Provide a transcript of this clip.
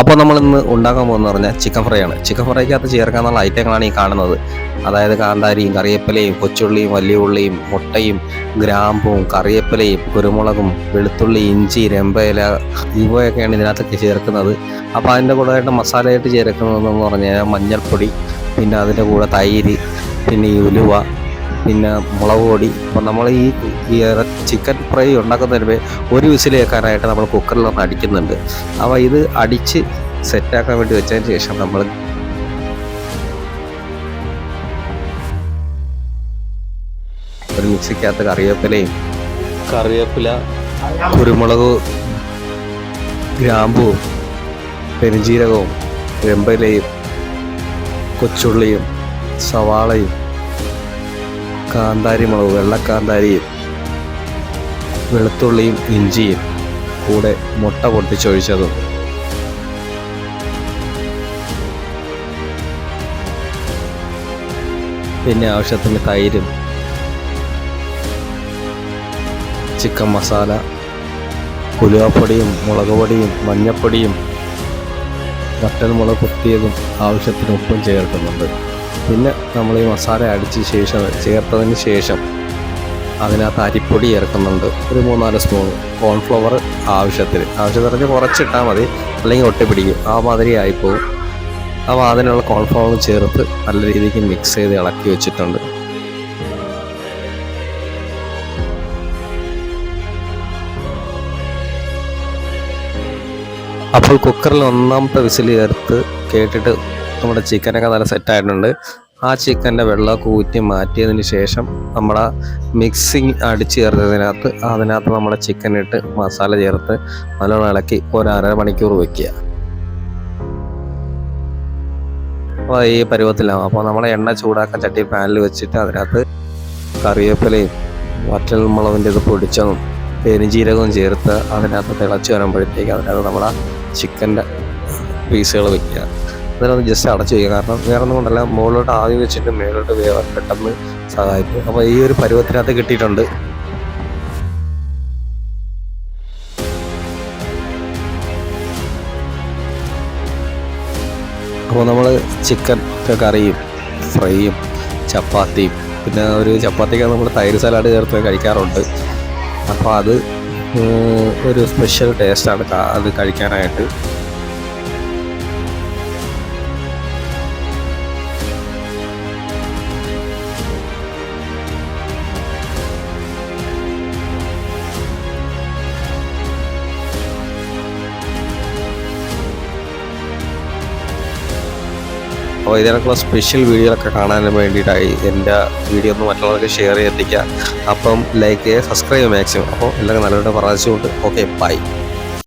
അപ്പോൾ നമ്മൾ ഇന്ന് ഉണ്ടാക്കാൻ പോകുന്നത് പറഞ്ഞാൽ ചിക്കൻ ഫ്രൈ ആണ്. ചിക്കൻ ഫ്രൈക്കകത്ത് ചേർക്കാനുള്ള ഐറ്റങ്ങളാണ് ഈ കാണുന്നത്. അതായത് കാന്താരിയും കറിവേപ്പിലയും കൊച്ചുള്ളിയും വലിയ ഉള്ളിയും മുട്ടയും ഗ്രാമ്പും കറിവേപ്പിലയും കുരുമുളകും വെളുത്തുള്ളി ഇഞ്ചി രമ്പയില ഇവയൊക്കെയാണ് ഇതിനകത്തൊക്കെ ചേർക്കുന്നത്. അപ്പോൾ അതിന്റെ കൂടെ ആയിട്ട് മസാലയായിട്ട് ചേർക്കുന്നതെന്ന് പറഞ്ഞു കഴിഞ്ഞാൽ മഞ്ഞൾപ്പൊടി പിന്നെ അതിന്റെ കൂടെ തൈര് പിന്നെ ഈ ഉലുവ പിന്നെ മുളക് പൊടി. അപ്പം നമ്മൾ ഈ ചിക്കൻ ഫ്രൈ ഉണ്ടാക്കുന്നതിന് ഒരു വിസിൽ കേൾക്കാനായിട്ട് നമ്മൾ കുക്കറിൽ ഒന്ന് അടിക്കുന്നുണ്ട്. അപ്പോൾ ഇത് അടിച്ച് സെറ്റാക്കാൻ വേണ്ടി വെച്ചതിന് ശേഷം നമ്മൾ ഒരു മിക്സിക്കകത്ത് കറിവേപ്പിലയും കറിവേപ്പില കുരുമുളക് ഗ്രാമ്പുവും പെരുംജീരകവും വെമ്പലയും കൊച്ചുള്ളിയും സവാളയും കാന്താരി മുളക് വെള്ളക്കാന്താരിയും വെളുത്തുള്ളിയും ഇഞ്ചിയും കൂടെ മുട്ട പൊട്ടിച്ചൊഴിച്ചതും. പിന്നെ ആവശ്യത്തിന് തൈരും ചിക്കൻ മസാല ഉലുവപ്പൊടിയും മുളക് പൊടിയും മഞ്ഞപ്പൊടിയും വറ്റൽമുളക് കുത്തിയതും ആവശ്യത്തിന് ഉപ്പും ചേർക്കുന്നുണ്ട്. പിന്നെ നമ്മൾ ഈ മസാല അടിച്ച ശേഷം ചേർത്തതിന് ശേഷം അതിനകത്ത് അരിപ്പൊടി ചേർക്കുന്നുണ്ട്. ഒരു മൂന്നാൽ സ്പൂൺ കോൺഫ്ലവർ ആവശ്യത്തിൽ ആവശ്യത്തിന് കുറച്ചിട്ടാൽ മതി. അല്ലെങ്കിൽ ഒട്ടിപ്പിടിക്കും ആ മാതിരി ആയിപ്പോവും. അപ്പോൾ അതിനുള്ള കോൺഫ്ലവർ ചേർത്ത് നല്ല രീതിക്ക് മിക്സ് ചെയ്ത് ഇളക്കി വെച്ചിട്ടുണ്ട്. അപ്പോൾ കുക്കറിൽ ഒന്നാമത്തെ വിസിൽ ചേർത്ത് കേട്ടിട്ട് നമ്മുടെ ചിക്കനൊക്കെ നല്ല സെറ്റായിട്ടുണ്ട് ആ ചിക്കന്റെ വെള്ളമൊക്കെ ഊറ്റി മാറ്റിയതിന് ശേഷം നമ്മുടെ മിക്സിങ് അടിച്ച് ചേർത്തതിനകത്ത് അതിനകത്ത് നമ്മുടെ ചിക്കൻ ഇട്ട് മസാല ചേർത്ത് നല്ലോണം ഇളക്കി ഒരു അര മണിക്കൂർ വെക്കുക. അപ്പോൾ ഈ പരുവത്തിലാവും. അപ്പോൾ നമ്മുടെ എണ്ണ ചൂടാക്കാൻ ചട്ടി പാനിൽ വെച്ചിട്ട് അതിനകത്ത് കറിവേപ്പിലയും വറ്റൽ മുളകിന്റെ ഇത് പൊടിച്ചതും പെരുംജീരകവും ചേർത്ത് അതിനകത്ത് തിളച്ച് വരുമ്പോഴത്തേക്ക് അതിനകത്ത് നമ്മുടെ ചിക്കന്റെ പീസുകൾ വെക്കുക. അതിനൊന്ന് ജസ്റ്റ് അടച്ചു വയ്ക്കുക. കാരണം വേറെ ഒന്നും കൊണ്ടല്ല മുകളിലോട്ട് ആവി വെച്ചിട്ട് മേളിലോട്ട് വേവാൻ പെട്ടെന്ന് സഹായിക്കും. അപ്പോൾ ഈ ഒരു പരുവത്തിനകത്ത് കിട്ടിയിട്ടുണ്ട്. അപ്പോൾ നമ്മൾ ചിക്കൻ കറിയും ഫ്രൈയും ചപ്പാത്തിയും പിന്നെ ഒരു ചപ്പാത്തിക്ക് നമ്മൾ തൈര് സലാഡ് ചേർത്ത് കഴിക്കാറുണ്ട്. അപ്പോൾ അത് ഒരു സ്പെഷ്യൽ ടേസ്റ്റാണ് അത് കഴിക്കാനായിട്ട്. അപ്പോൾ ഇതിനൊക്കെയുള്ള സ്പെഷ്യൽ വീഡിയോകളൊക്കെ കാണാൻ വേണ്ടിയിട്ടായി എന്റെ വീഡിയോ ഒന്ന് മറ്റുള്ളവർക്ക് ഷെയർ ചെയ്തെത്തിക്കുക. അപ്പം ലൈക്ക് ചെയ്യുക സബ്സ്ക്രൈബ് മാക്സിമം അപ്പോൾ എല്ലാവർക്കും നല്ലതായിട്ട് പറഞ്ഞുകൊണ്ട് ഓക്കെ ബൈ